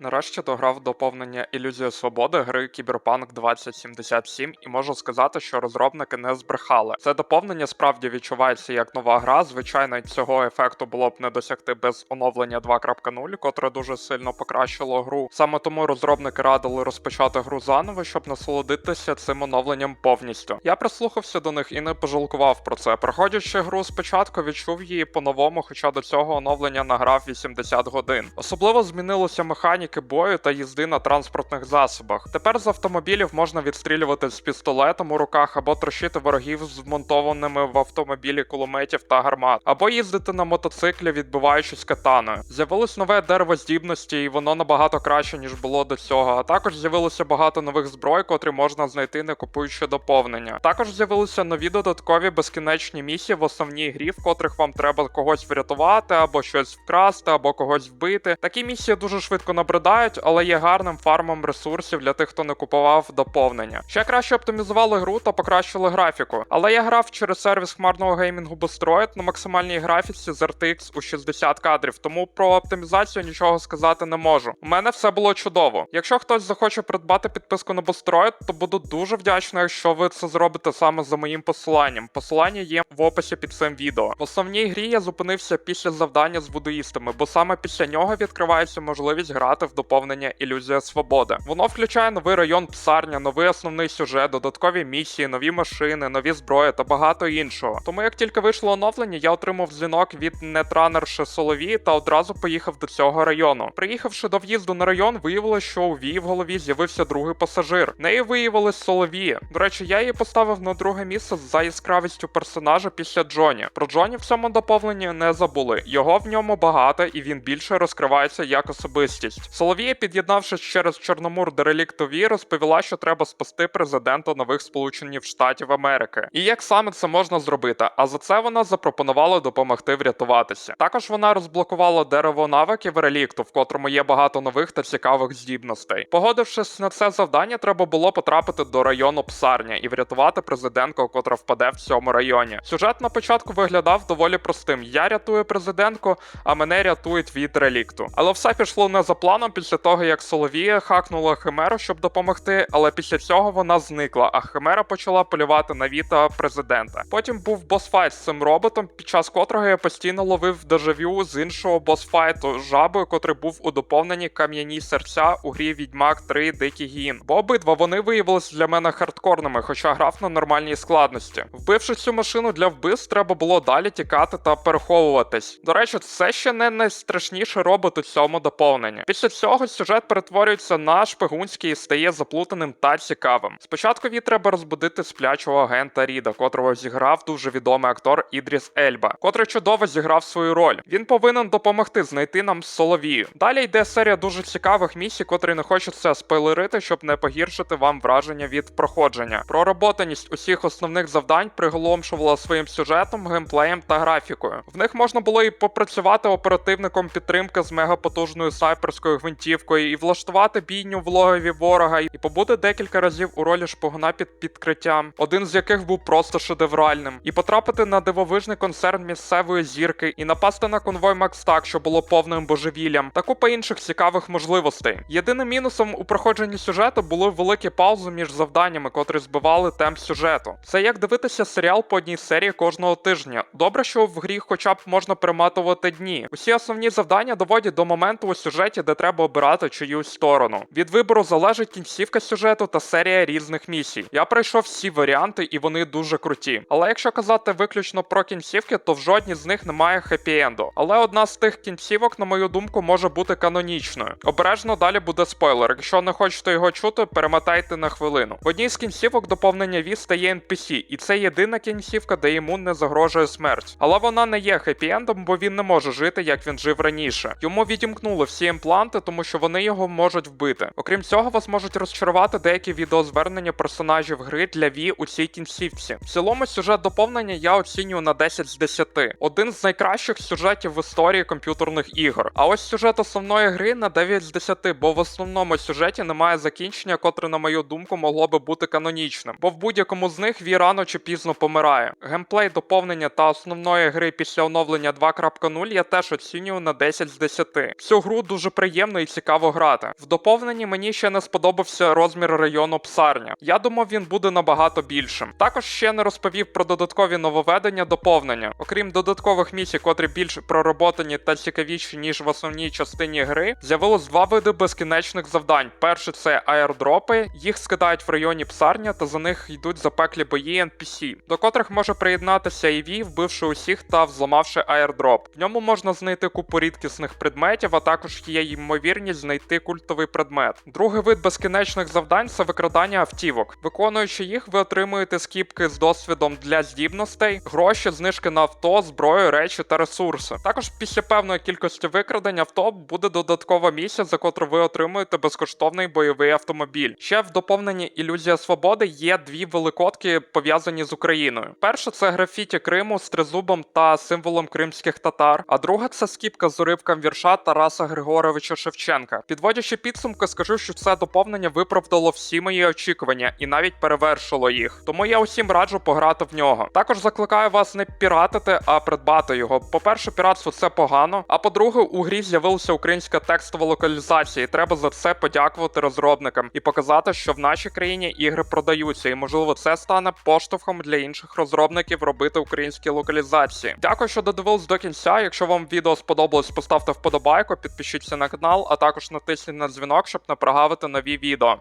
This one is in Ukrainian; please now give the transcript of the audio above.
Нарешті дограв доповнення Ілюзія свободи гри Cyberpunk 2077 і можу сказати, що розробники не збрехали. Це доповнення справді відчувається як нова гра. Звичайно, цього ефекту було б не досягти без оновлення 2.0, котре дуже сильно покращило гру. Саме тому розробники радили розпочати гру заново, щоб насолодитися цим оновленням повністю. Я прислухався до них і не пожалкував про це. Проходячи гру спочатку, відчув її по-новому, хоча до цього оновлення награв 80 годин. Особливо змінилося механіки бою та їзди на транспортних засобах. Тепер з автомобілів можна відстрілювати з пістолетом у руках або трощити ворогів з вмонтованими в автомобілі кулеметів та гармат, або їздити на мотоциклі, відбиваючись катаною. З'явилось нове дерево здібності, і воно набагато краще ніж було до цього. А також з'явилося багато нових зброй, котрі можна знайти, не купуючи доповнення. Також з'явилися нові додаткові безкінечні місії в основній грі, в котрих вам треба когось врятувати, або щось вкрасти, або когось вбити. Такі місії дуже швидко набридають, але є гарним фармом ресурсів для тих, хто не купував доповнення. Ще краще оптимізували гру та покращили графіку. Але я грав через сервіс хмарного геймінгу Bostroid на максимальній графіці з RTX у 60 кадрів, тому про оптимізацію нічого сказати не можу. У мене все було чудово. Якщо хтось захоче придбати підписку на Bostroid, то буду дуже вдячний, якщо ви це зробите саме за моїм посиланням. Посилання є в описі під цим відео. В основній грі я зупинився після завдання з будуїстами, бо саме після нього відкривається можливість грати в доповнення Ілюзія Свободи. Воно включає новий район псарня, новий основний сюжет, додаткові місії, нові машини, нові зброї та багато іншого. Тому як тільки вийшло оновлення, я отримав дзвінок від нетранерши Солові та одразу поїхав до цього району. Приїхавши до в'їзду на район, виявилося, що у Ві в голові з'явився другий пасажир. Нею виявилась Солові. До речі, я її поставив на друге місце за яскравістю персонажа після Джоні. Про Джоні в цьому доповненні не забули. Його в ньому багато і він більше розкривається як особистість. Соловія, під'єднавшись через Чорномор до релікту Ві, розповіла, що треба спасти президента нових Сполучених Штатів Америки. І як саме це можна зробити? А за це вона запропонувала допомогти врятуватися. Також вона розблокувала дерево навиків релікту, в котрому є багато нових та цікавих здібностей. Погодившись на це завдання, треба було потрапити до району Псарня і врятувати президентку, котра впаде в цьому районі. Сюжет на початку виглядав доволі простим: я рятую президентку, а мене рятують від релікту. Але все пішло не за планом після того, як Соловія хакнула Химеру, щоб допомогти, але після цього вона зникла, а Химера почала полювати на Віта президента. Потім був босфайт з цим роботом, під час котрого я постійно ловив дежавю з іншого босфайту жабою, котрий був у доповненні кам'яні серця у грі Відьмак 3 Дикий Гін. Бо обидва вони виявилися для мене хардкорними, хоча грав на нормальній складності. Вбивши цю машину для вбивств, треба було далі тікати та переховуватись. До речі, це ще не найстрашніший робот у цьому доповненні. Після цього сюжет перетворюється на шпигунський і стає заплутаним та цікавим. Спочатку їй треба розбудити сплячого агента Ріда, котрого зіграв дуже відомий актор Ідріс Ельба, котрий чудово зіграв свою роль. Він повинен допомогти знайти нам Соловію. Далі йде серія дуже цікавих місій, котрі не хочеться спойлерити, щоб не погіршити вам враження від проходження. Пророботаність усіх основних завдань приголомшувала своїм сюжетом, геймплеєм та графікою. В них можна було і попрацювати оперативником підтримки з мегапотужною снайперською гвинтівкою, і влаштувати бійню в логові ворога, і побути декілька разів у ролі шпигуна під підкриттям, один з яких був просто шедевральним, і потрапити на дивовижний концерт місцевої зірки, і напасти на конвой Макстак, що було повним божевіллям, та купа інших цікавих можливостей. Єдиним мінусом у проходженні сюжету були великі паузи між завданнями, котрі збивали темп сюжету. Це як дивитися серіал по одній серії кожного тижня. Добре, що в грі хоча б можна перематувати дні. Усі основні завдання доводять до моменту у сюжеті, де треба обирати чиюсь сторону. Від вибору залежить кінцівка сюжету та серія різних місій. Я пройшов всі варіанти, і вони дуже круті. Але якщо казати виключно про кінцівки, то в жодній з них немає хеппі-енду. Але одна з тих кінцівок, на мою думку, може бути канонічною. Обережно далі буде спойлер. Якщо не хочете його чути, перемотайте на хвилину. В одній з кінцівок доповнення Ві стає NPC, і це єдина кінцівка, де йому не загрожує смерть. Але вона не є хеппі-ендом, бо він не може жити, як він жив раніше. Йому відімкнули всі імпланти, тому що вони його можуть вбити. Окрім цього, вас можуть розчарувати деякі відеозвернення персонажів гри для Ві у цій кінцівці. В цілому сюжет доповнення я оцінюю на 10 з 10. Один з найкращих сюжетів в історії комп'ютерних ігор. А ось сюжет основної гри на 9 з 10, бо в основному сюжеті немає закінчення, котре, на мою думку, могло би бути канонічним. Бо в будь-якому з них Ві рано чи пізно помирає. Геймплей доповнення та основної гри після оновлення 2.0 я теж оцінюю на 10 з 10. Цю гру дуже приємно приємно і цікаво грати. В доповненні мені ще не сподобався розмір району Псарня. Я думав, він буде набагато більшим. Також ще не розповів про додаткові нововведення доповнення. Окрім додаткових місій, котрі більш пророботані та цікавіші, ніж в основній частині гри, з'явилось два види безкінечних завдань. Перше це аердропи, їх скидають в районі Псарня, та за них йдуть запеклі бої NPC, до котрих може приєднатися EV, вбивши усіх та взламавши аердроп. В ньому можна знайти купу рідкісних предметів, а також є ймовірність знайти культовий предмет. Другий вид безкінечних завдань це викрадання автівок. Виконуючи їх, ви отримуєте скіпки з досвідом для здібностей, гроші, знижки на авто, зброю, речі та ресурси. Також після певної кількості викрадень авто буде додаткова місія, за котру ви отримуєте безкоштовний бойовий автомобіль. Ще в доповненні ілюзія свободи є дві великодки пов'язані з Україною. Перша це графіті Криму з тризубом та символом кримських татар. А друга це скіпка з уривком вірша Тараса Григоровича Шевченка. Підводячи підсумки, скажу, що це доповнення виправдало всі мої очікування і навіть перевершило їх. Тому я усім раджу пограти в нього. Також закликаю вас не піратити, а придбати його. По-перше, піратство це погано. А по-друге, у грі з'явилася українська текстова локалізація, і треба за це подякувати розробникам і показати, що в нашій країні ігри продаються, і можливо це стане поштовхом для інших розробників робити українські локалізації. Дякую, що додивились до кінця. Якщо вам відео сподобалось, поставте вподобайку, підпишіться на канал, а також натисніть на дзвінок, щоб не прогавити нові відео.